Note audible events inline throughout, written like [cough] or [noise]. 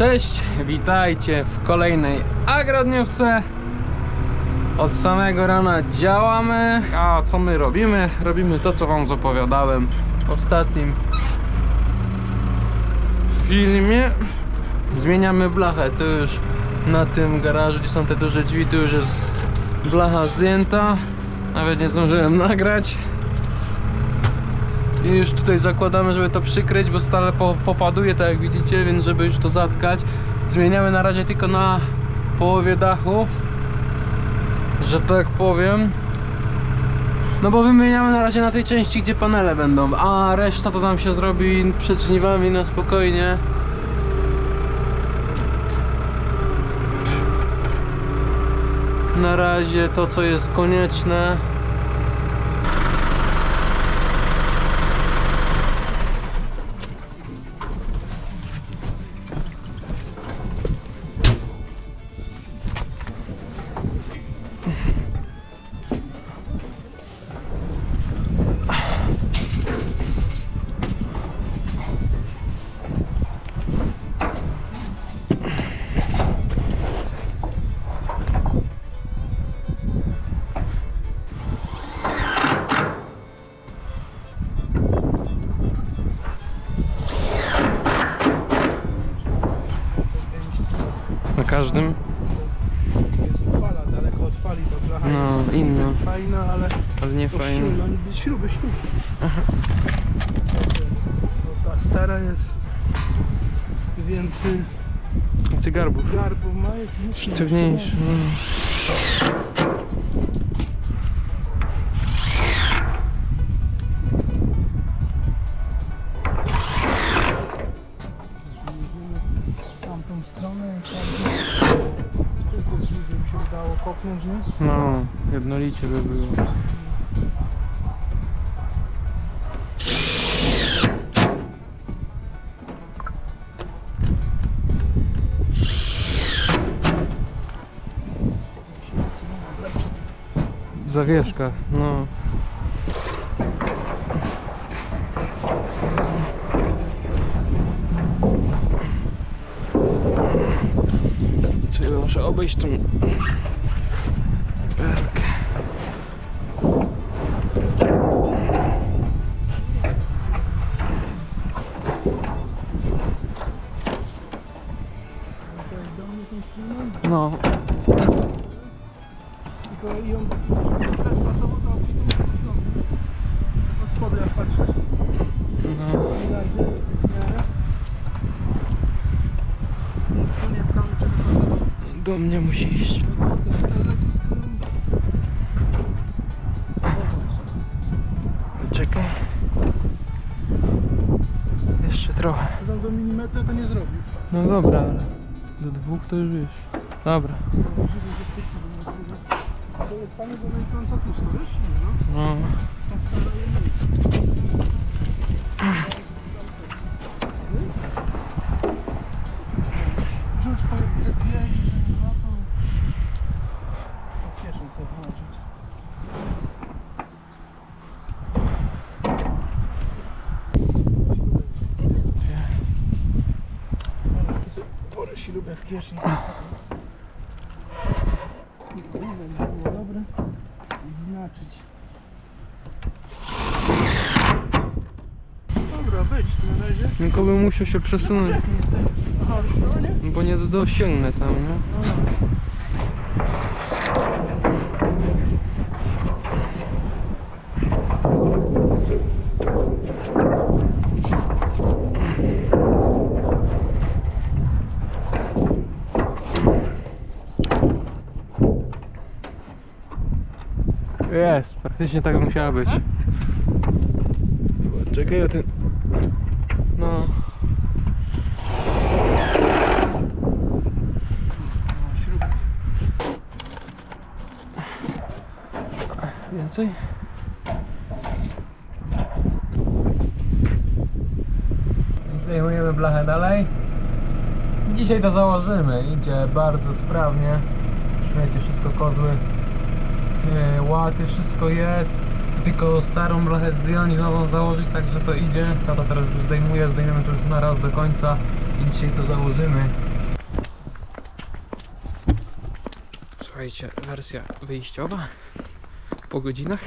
Cześć, witajcie w kolejnej agrodniówce. Od samego rana działamy, a co my robimy? Robimy to, co wam zapowiadałem w ostatnim filmie. Zmieniamy blachę, tu już na tym garażu, gdzie są te duże drzwi, tu już jest blacha zdjęta. Nawet nie zdążyłem nagrać. I już tutaj zakładamy, żeby to przykryć, bo stale po, popaduje, tak jak widzicie, więc żeby już to zatkać. Zmieniamy na razie tylko na połowie dachu, że tak powiem. No bo wymieniamy na razie na tej części, gdzie panele będą, a reszta to tam się zrobi przed żniwami na spokojnie. Na razie to, co jest konieczne, każdym. Jest fala, daleko od fali to blacha No, jest inna. fajna, ale Ale nie to fajnie. śruby, no, śruby, śruby. No, ta stara jest więcej Więcej garbów. ma, jest niż Sztywniejszy. No. Kopnąć, nie? no, jednolicie by było. Zawieszka, no. Czyli muszę obejść tą mnie musi iść. Czekaj. Jeszcze trochę. Co tam do milimetra to nie zrobił. No dobra, ale do dwóch to już wiesz. Dobra. To jest tanie, bo najtrąca tłusto, wiesz? Nie, No. No. Ta stara jest Rzuć po ze dwie i żeby złapał. To kieszeń sobie włożyć. Porę śrubę w kieszeni. Nie będzie było dobre. Znaczyć. Być na razie. Tylko bym musiał się przesunąć, chce. Aha, no nie? bo nie dosięgnę tam, nie? Jest, praktycznie tak musiała być. Czekaj o ten... więcej. Zdejmujemy blachę dalej. Dzisiaj to założymy. Idzie bardzo sprawnie. Wiecie, wszystko kozły, e, łaty, wszystko jest. Tylko starą blachę zdjąć, nową założyć, także to idzie. Tata teraz już zdejmuje, zdejmiemy to już na raz do końca i dzisiaj to założymy. Słuchajcie, wersja wyjściowa po godzinach.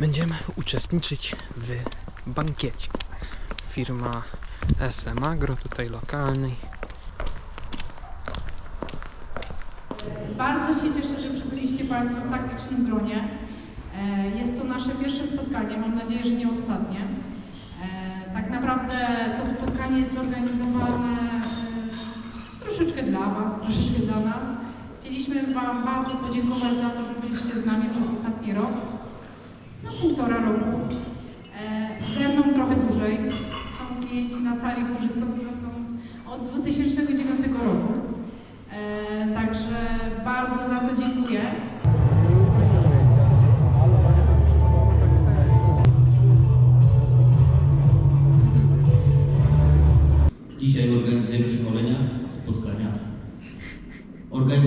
Będziemy uczestniczyć w bankiecie. Firma SM Agro, tutaj lokalnej. Bardzo się cieszę, że przybyliście Państwo w taktycznym gronie. E, Jest to nasze pierwsze spotkanie, mam nadzieję, że nie ostatnie. E, Tak naprawdę to spotkanie jest organizowane e, troszeczkę dla Was, troszeczkę dla nas. Chcieliśmy Wam bardzo podziękować za to, że byliście z nami przez ostatni rok, no półtora roku. E, Ze mną trochę dłużej. Są klienci na sali, którzy są ze mną od 2009 roku. E, Także bardzo za to dziękuję.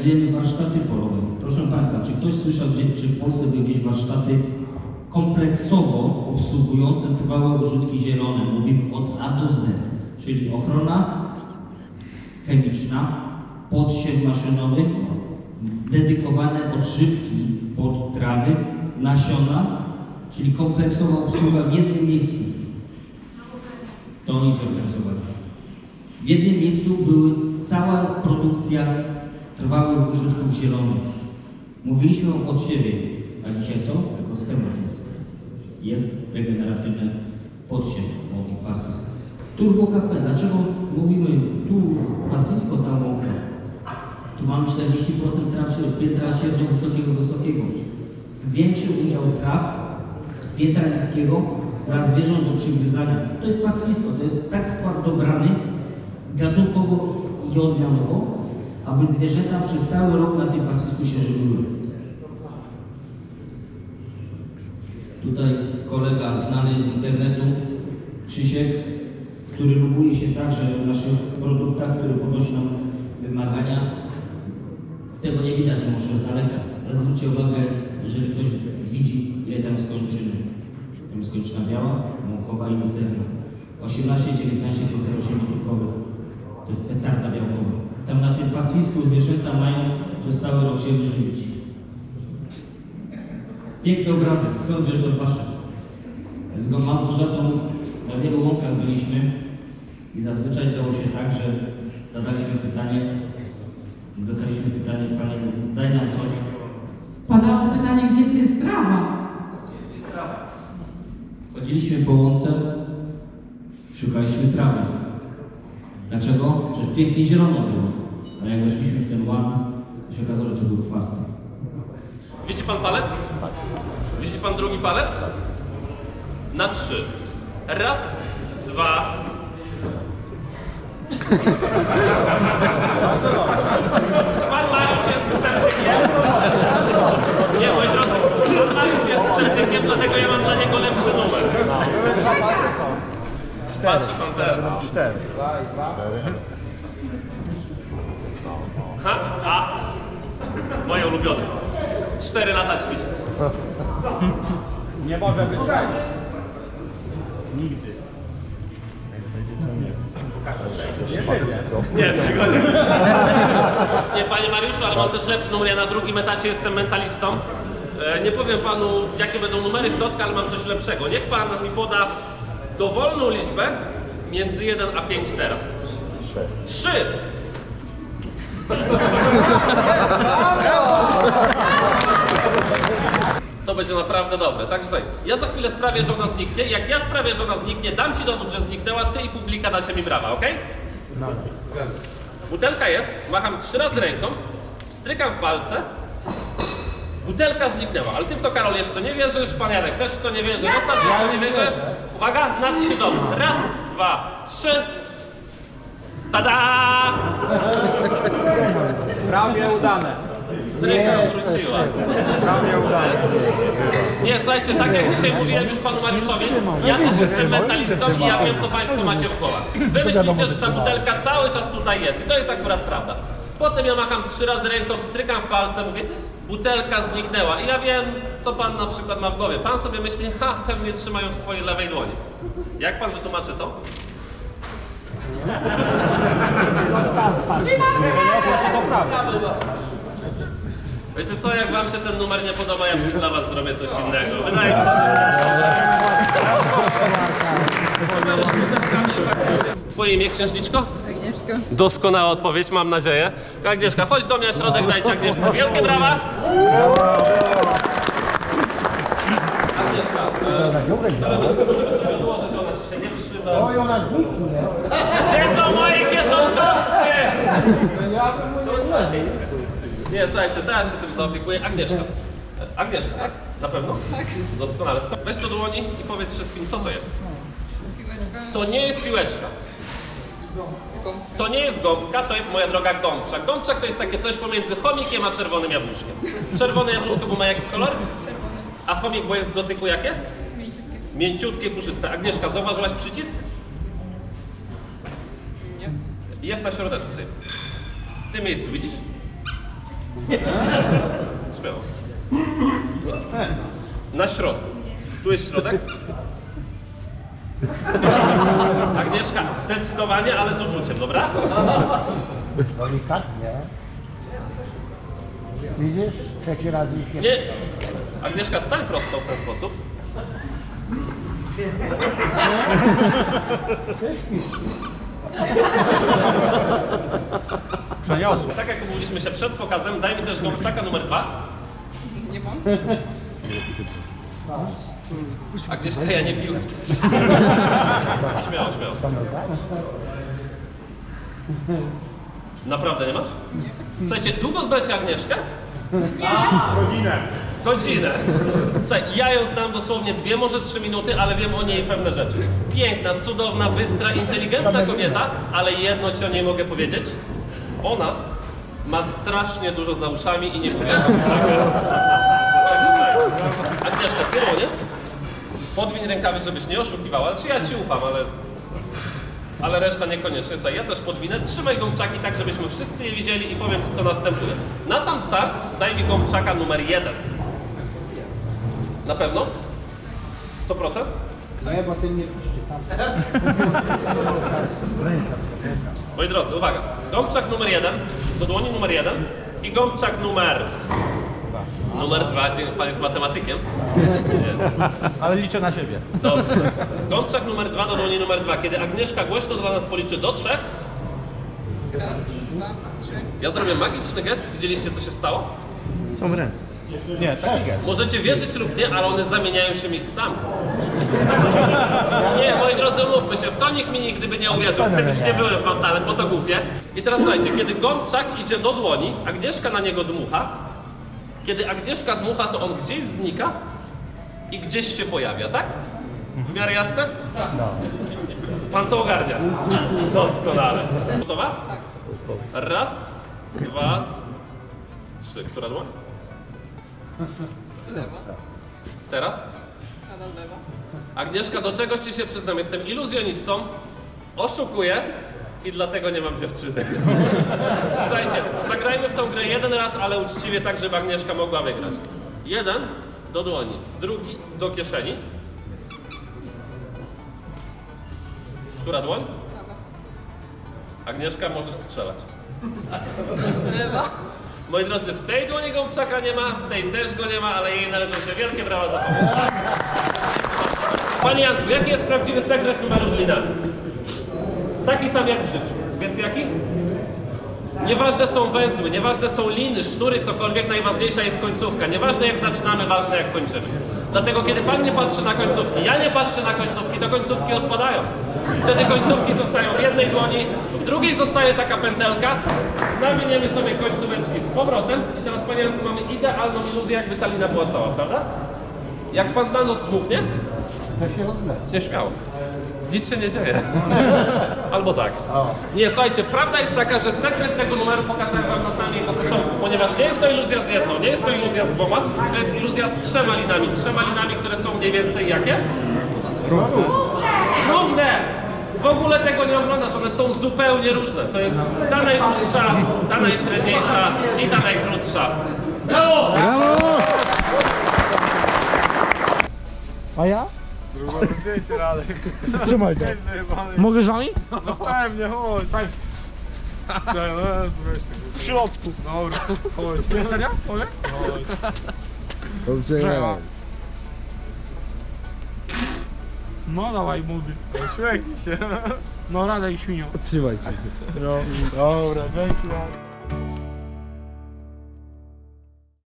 Organizujemy warsztaty polowe. Proszę Państwa, czy ktoś słyszał, czy w Polsce były jakieś warsztaty kompleksowo obsługujące trwałe użytki zielone? Mówimy od A do Z, czyli ochrona chemiczna, podsiew maszynowy, dedykowane odżywki pod trawy, nasiona, czyli kompleksowa obsługa w jednym miejscu. To oni zorganizowali. W jednym miejscu były cała produkcja trwałych użytków zielonych. Mówiliśmy od siebie, a dzisiaj co? Tylko schemat jest. Jest regeneratywny podsiew łąki pastysk. Turbo KP, dlaczego mówimy tu pastysko, tam łąka? Tu mamy 40% traw piętra średnio wysokiego, wysokiego. Większy udział traw piętra niskiego dla zwierząt do przygryzania. To jest pastwisko, to jest tak skład dobrany gatunkowo i odmianowo, aby zwierzęta przez cały rok na tym pastwisku się żywiły. Tutaj kolega znany z internetu, Krzysiek, który lubuje się także w naszych produktach, który podnosi nam wymagania. Tego nie widać może z daleka, ale zwróćcie uwagę, jeżeli ktoś widzi, ile tam skończyny. Tam jest kończyna biała, mąkowa i lucerna. 18-19% osiemi białkowych. To jest petarda białkowa. Tam na tym pasisku zwierzęta mają przez cały rok się wyżywić. Piękny obrazek, skąd zresztą patrzę. Z go Małgorzatą na wielu łąkach byliśmy i zazwyczaj działo się tak, że zadaliśmy pytanie, dostaliśmy pytanie, Panie, daj nam coś, Padało pytanie, gdzie tu jest trawa? Chodziliśmy po łące, szukaliśmy trawy. Dlaczego? Przecież pięknie zielono było. Ale jak weszliśmy w ten łan, to się okazało, że to był chwasty. Widzi pan palec? Widzi pan drugi palec? Na trzy. Raz, dwa. Pan Mariusz jest sceptykiem. Nie, moi drodzy, pan Mariusz jest sceptykiem, dlatego ja mam dla niego lepszy numer. Patrzy pan teraz. Ha? A, moje ulubione. Cztery lata ćwiczę. Nie może być tak. Nie, tego nie. Nie, panie Mariuszu, ale mam też lepszy numer. Ja na drugim etacie jestem mentalistą. E, Nie powiem panu, jakie będą numery w dotka, ale mam coś lepszego. Niech pan mi poda dowolną liczbę między 1 a 5 teraz. 3. 3. To będzie naprawdę dobre. Także słuchaj, ja za chwilę sprawię, że ona zniknie. Jak ja sprawię, że ona zniknie, dam ci dowód, że zniknęła, ty i publika dacie mi brawa, ok? Butelka jest, macham trzy razy ręką, strykam w palce. Butelka zniknęła, ale ty w to Karol jeszcze nie wierzysz, pan Jarek też w to nie wierzy, Rostat ja nie wierzy. Uwaga, na trzy. Raz, dwa, trzy. Tada! Prawie udane. Stryka wróciła. Prawie udane. Nie, słuchajcie, tak jak dzisiaj mówiłem już panu Mariuszowi, ja też jestem mentalistą i ja wiem, co państwo macie w głowach. Wy myślicie, że ta butelka cały czas tutaj jest i to jest akurat prawda. Potem ja macham trzy razy ręką, strykam w palce, mówię, butelka zniknęła. I ja wiem, co pan na przykład ma w głowie. Pan sobie myśli, ha, pewnie trzymają w swojej lewej dłoni. Jak pan wytłumaczy to? Wiecie co, jak wam się ten numer nie podoba, ja dla was zrobię coś innego. Wydaje mi się, że... Twoje imię, księżniczko? Agnieszka. Doskonała odpowiedź, mam nadzieję. Agnieszka, chodź do mnie na środek, dajcie Agnieszce wielkie brawa. E, odłożyć, ona się nie przyda. Oj, ona zniknie. Gdzie są moje kieszonkowce? Nie, słuchajcie, teraz się tym zaopiekuję. Agnieszka. Agnieszka, tak? Na pewno? Tak. Doskonale. Weź do dłoni i powiedz wszystkim, co to jest. To nie jest piłeczka. To nie jest gąbka, to jest moja droga gąbczak. Gąbczak to jest takie coś pomiędzy chomikiem a czerwonym jabłuszkiem. Czerwone jabłuszko, bo ma jaki kolor? A chomik, bo jest w dotyku jakie? Mięciutkie, puszyste. Agnieszka, zauważyłaś przycisk? Nie. Jest na środeczku tym. W tym miejscu, widzisz? Śmiało. Na środku. Tu jest środek. Agnieszka, zdecydowanie, ale z uczuciem, dobra? Delikatnie. Widzisz? Trzeci raz już się... Nie. Agnieszka, stań prosto w ten sposób. Przeniosło. Tak jak umówiliśmy się przed pokazem, daj mi też gąbczaka numer dwa. Nie mam. Agnieszka, ja nie piłem też. Śmiało, śmiało. Naprawdę nie masz? Słuchajcie, długo znacie Agnieszkę? Godzinę. Godzinę. Słuchaj, ja ją znam dosłownie dwie, może trzy minuty, ale wiem o niej pewne rzeczy. Piękna, cudowna, bystra, inteligentna kobieta, ale jedno ci o niej mogę powiedzieć. Ona ma strasznie dużo za uszami i nie mówi jak czego. Także słuchaj, Agnieszka, ty nie? Podwiń rękawy, żebyś nie oszukiwała. Czy ja ci ufam, ale... Ale reszta niekoniecznie. Słuchaj, ja też podwinę. Trzymaj gąbczaki tak, żebyśmy wszyscy je widzieli i powiem ci, co następuje. Na sam start daj mi gąbczaka numer jeden. Na pewno? 100%? Nie, bo ty nie piszczy tam. Moi drodzy, uwaga. Gąbczak numer jeden, do dłoni numer jeden i gąbczak numer... Numer dwa, dzień- pan jest matematykiem. Ale liczę na siebie. Dobrze. Gąbczak numer dwa do dłoni numer dwa. Kiedy Agnieszka głośno dla nas policzy do trzech, Raz, dwa, trzy. ja zrobię magiczny gest. Widzieliście, co się stało? Nie, taki jest. Możecie wierzyć lub nie, ale one zamieniają się miejscami. Nie, moi drodzy, umówmy się, w to nikt mi nigdy by nie uwierzył, z tym już nie byłem, mam talent, bo to głupie. I teraz słuchajcie, kiedy gąbczak idzie do dłoni, Agnieszka na niego dmucha, kiedy Agnieszka dmucha, to on gdzieś znika i gdzieś się pojawia, tak? W miarę jasne? Tak. Pan to ogarnia. Doskonale. Gotowa? Raz, dwa, trzy. Która dłoń? Teraz? Nadal lewa. Agnieszka, do czegoś ci się przyznam, jestem iluzjonistą, oszukuję i dlatego nie mam dziewczyny. [laughs] Słuchajcie, zagrajmy w tą grę jeden raz, ale uczciwie tak, żeby Agnieszka mogła wygrać. Jeden do dłoni, drugi do kieszeni. Która dłoń? Agnieszka, możesz strzelać. Lewa. Moi drodzy, w tej dłoni gąbczaka nie ma, w tej też go nie ma, ale jej należą się wielkie brawa za pomoc. Panie Janku, jaki jest prawdziwy sekret numeru z linami? Taki sam jak w życiu. Więc jaki? Nieważne są węzły, nieważne są liny, sznury, cokolwiek, najważniejsza jest końcówka. Nieważne jak zaczynamy, ważne jak kończymy. Dlatego kiedy Pan nie patrzy na końcówki, ja nie patrzę na końcówki, to końcówki odpadają. Wtedy końcówki zostają w jednej dłoni, w drugiej zostaje taka pętelka, nawiniemy sobie końcóweczki z powrotem i teraz Panie Janku mamy idealną iluzję, jakby ta lina była cała, prawda? Jak Pan noc dmuchnie, To się rozlewa. Nieśmiało. Nic się nie dzieje. [laughs] Albo tak. Nie, słuchajcie, prawda jest taka, że sekret tego numeru pokazałem wam na samym jego początku, ponieważ nie jest to iluzja z jedną, nie jest to iluzja z dwoma, to jest iluzja z trzema linami. Trzema linami, które są mniej więcej jakie? Równe! W ogóle tego nie oglądasz, one są zupełnie różne. To jest ta najdłuższa, ta najśredniejsza i ta najkrótsza. Brawo! A ja? Zdjęcie Radek. Trzymaj to. Mogę żali? No pewnie, chodź. W środku. Dobra, chodź. Nie, serio? Mogę? Dobrze. No dawaj młody. Uśmiechnij się. No rada i świnio. Trzymaj się. No. Dobra, dzięki.